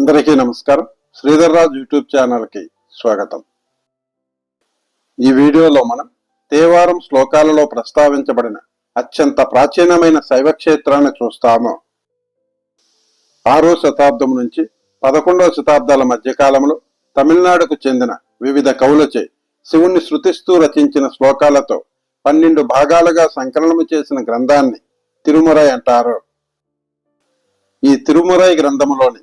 అందరికీ నమస్కారం. శ్రీధర్ రాజ్ యూట్యూబ్ ఛానల్కి స్వాగతం. ఈ వీడియోలో మనం తేవారం శ్లోకాలలో ప్రస్తావించబడిన అత్యంత ప్రాచీనమైన శైవ క్షేత్రాన్ని చూస్తాము. ఆరో శతాబ్దం నుంచి పదకొండవ శతాబ్దాల మధ్యకాలంలో తమిళనాడుకు చెందిన వివిధ కవులచే శివుణ్ణి శృతిస్తూ రచించిన శ్లోకాలతో పన్నెండు భాగాలుగా సంకలనము చేసిన గ్రంథాన్ని తిరుమరై అంటారు. ఈ తిరుమురై గ్రంథములోని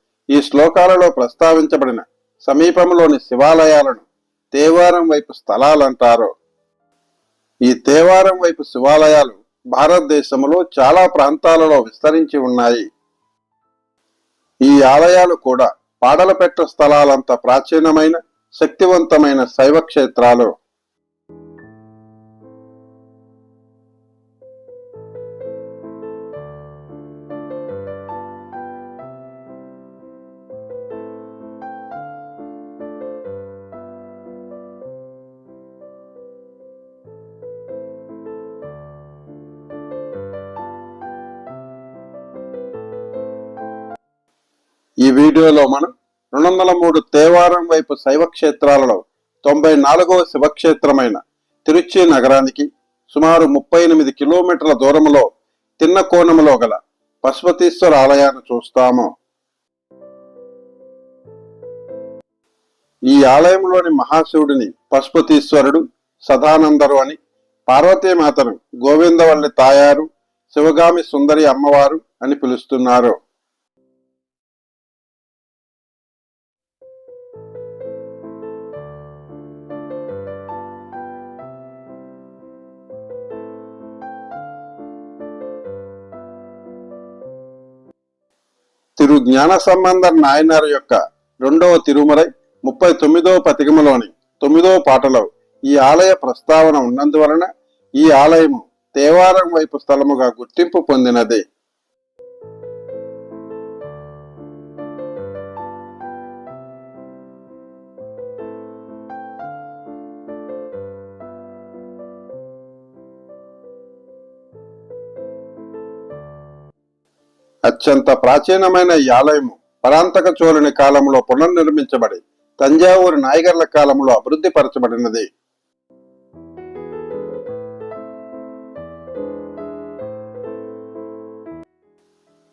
ఈ శ్లోకాలలో ప్రస్తావించబడిన సమీపంలోని శివాలయాలను తేవారం వైపు స్థలాలంటారు. ఈ తేవారం వైపు శివాలయాలు భారతదేశంలో చాలా ప్రాంతాలలో విస్తరించి ఉన్నాయి. ఈ ఆలయాలు కూడా పాడలపెట్ట స్థలాలంత ప్రాచీనమైన శక్తివంతమైన శైవ క్షేత్రాలు ఈ వీడియోలో మనం రెండు వందల మూడు తేవారం వైపు శైవ క్షేత్రాలలో తొంభై నాలుగవ శివక్షేత్రమైన తిరుచి నగరానికి సుమారు ముప్పై ఎనిమిది కిలోమీటర్ల దూరంలో తిన్న కోణములో గల పశుపతీశ్వర ఆలయాన్ని చూస్తాము. ఈ ఆలయంలోని మహాశివుడిని పశుపతీశ్వరుడు సదానందరు అని పార్వతీమాతను గోవిందవల్లి తాయారు శివగామి సుందరి అమ్మవారు అని పిలుస్తున్నారు. తిరు జ్ఞాన సంబంధ నాయనార్ యొక్క రెండవ తిరుమలై ముప్పై తొమ్మిదవ పతికమలోని తొమ్మిదవ పాటలో ఈ ఆలయ ప్రస్తావన ఉన్నందువలన ఈ ఆలయము దేవారం వైపు స్థలముగా గుర్తింపు పొందినది. అత్యంత ప్రాచీనమైన ఈ ఆలయము పరాంతక చోళుని కాలంలో పునర్నిర్మించబడి తంజావూరు నాయగర్ల కాలంలో అభివృద్ధి పరచబడినది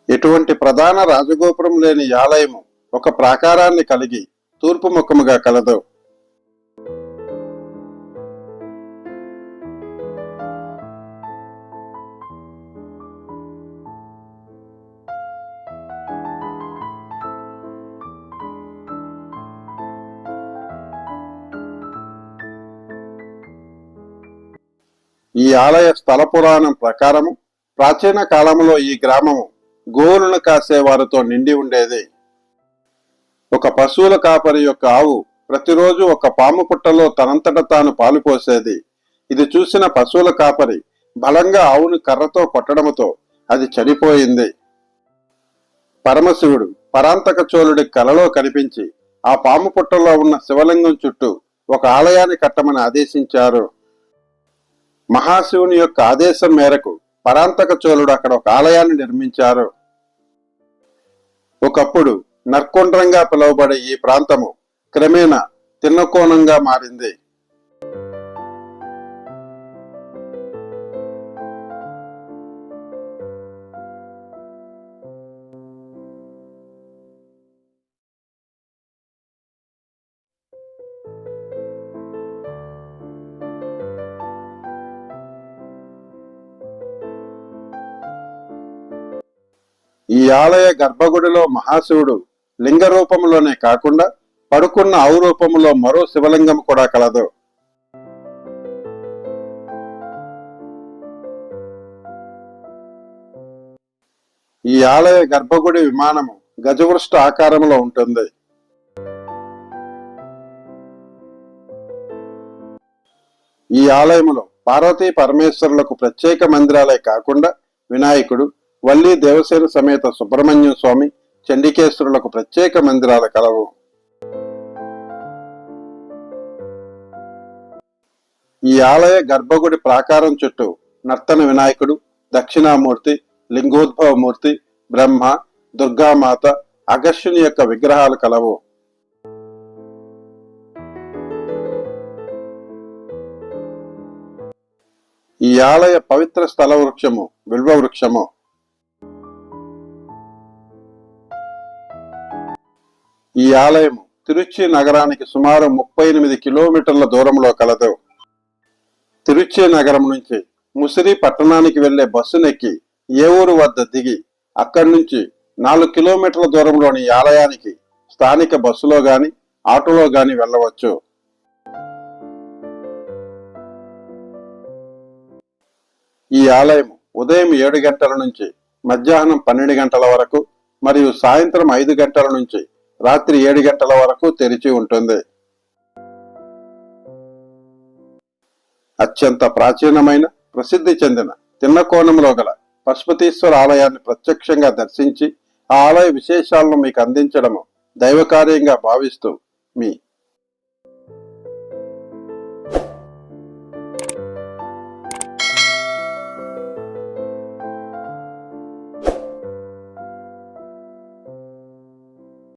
ఇటువంటి ప్రధాన రాజగోపురం లేని ఆలయము ఒక ప్రాకారాన్ని కలిగి తూర్పు ముఖముగా కలదు. ఈ ఆలయ స్థల పురాణం ప్రకారము ప్రాచీన కాలంలో ఈ గ్రామము గోవులను కాసేవారితో నిండి ఉండేది. ఒక పశువుల కాపరి యొక్క ఆవు ప్రతిరోజు ఒక పాము పుట్టలో తనంతట తాను పాలు పోసేది. ఇది చూసిన పశువుల కాపరి బలంగా ఆవును కర్రతో కొట్టడంతో అది చనిపోయింది. పరమశివుడు పరాంతక చోళుడి కలలో కనిపించి ఆ పాము పుట్టలో ఉన్న శివలింగం చుట్టూ ఒక ఆలయాన్ని కట్టమని ఆదేశించారు. మహాశివుని యొక్క ఆదేశం మేరకు పరాంతక చోళుడు అక్కడ ఒక ఆలయాన్ని నిర్మించారు. ఒకప్పుడు నర్కొండ్రంగా పిలువబడే ఈ ప్రాంతము క్రమేణా తిన్నకోణంగా మారింది. ఈ ఆలయ గర్భగుడిలో మహాశివుడు లింగ రూపంలోనే కాకుండా పడుకున్న ఆవు రూపంలో మరో శివలింగం కూడా కలదు. ఈ ఆలయ గర్భగుడి విమానము గజవృష్ట ఆకారంలో ఉంటుంది. ఈ ఆలయంలో పార్వతీ పరమేశ్వరులకు ప్రత్యేక మందిరాలే కాకుండా వినాయకుడు వల్లి దేవసేన సమేత సుబ్రహ్మణ్యం స్వామి చండికేశ్వరులకు ప్రత్యేక మందిరాలు కలవు. ఈ ఆలయ గర్భగుడి ప్రాకారం చుట్టూ నర్తన వినాయకుడు దక్షిణామూర్తి లింగోద్భవమూర్తి బ్రహ్మ దుర్గామాత అగస్యుని యొక్క విగ్రహాలు కలవు. ఈ ఆలయ పవిత్ర స్థల వృక్షము బిల్వ వృక్షము ఈ ఆలయం తిరుచి నగరానికి సుమారు ముప్పై ఎనిమిది కిలోమీటర్ల దూరంలో కలదు. తిరుచి నగరం నుంచి ముసిరి పట్టణానికి వెళ్ళే బస్సునెక్కి ఏ ఊరు వద్ద దిగి అక్కడి నుంచి నాలుగు కిలోమీటర్ల దూరంలోని ఈ ఆలయానికి స్థానిక బస్సులో గాని ఆటోలో గాని వెళ్ళవచ్చు. ఈ ఆలయం ఉదయం ఏడు గంటల నుంచి మధ్యాహ్నం పన్నెండు గంటల వరకు మరియు సాయంత్రం ఐదు గంటల నుంచి రాత్రి ఏడు గంటల వరకు తెరిచి ఉంటుంది. అత్యంత ప్రాచీనమైన ప్రసిద్ధి చెందిన తిన్నకోణంలో గల పశుపతీశ్వర ఆలయాన్ని ప్రత్యక్షంగా దర్శించి ఆ ఆలయ విశేషాలను మీకు అందించడము దైవకార్యంగా భావిస్తూ మీ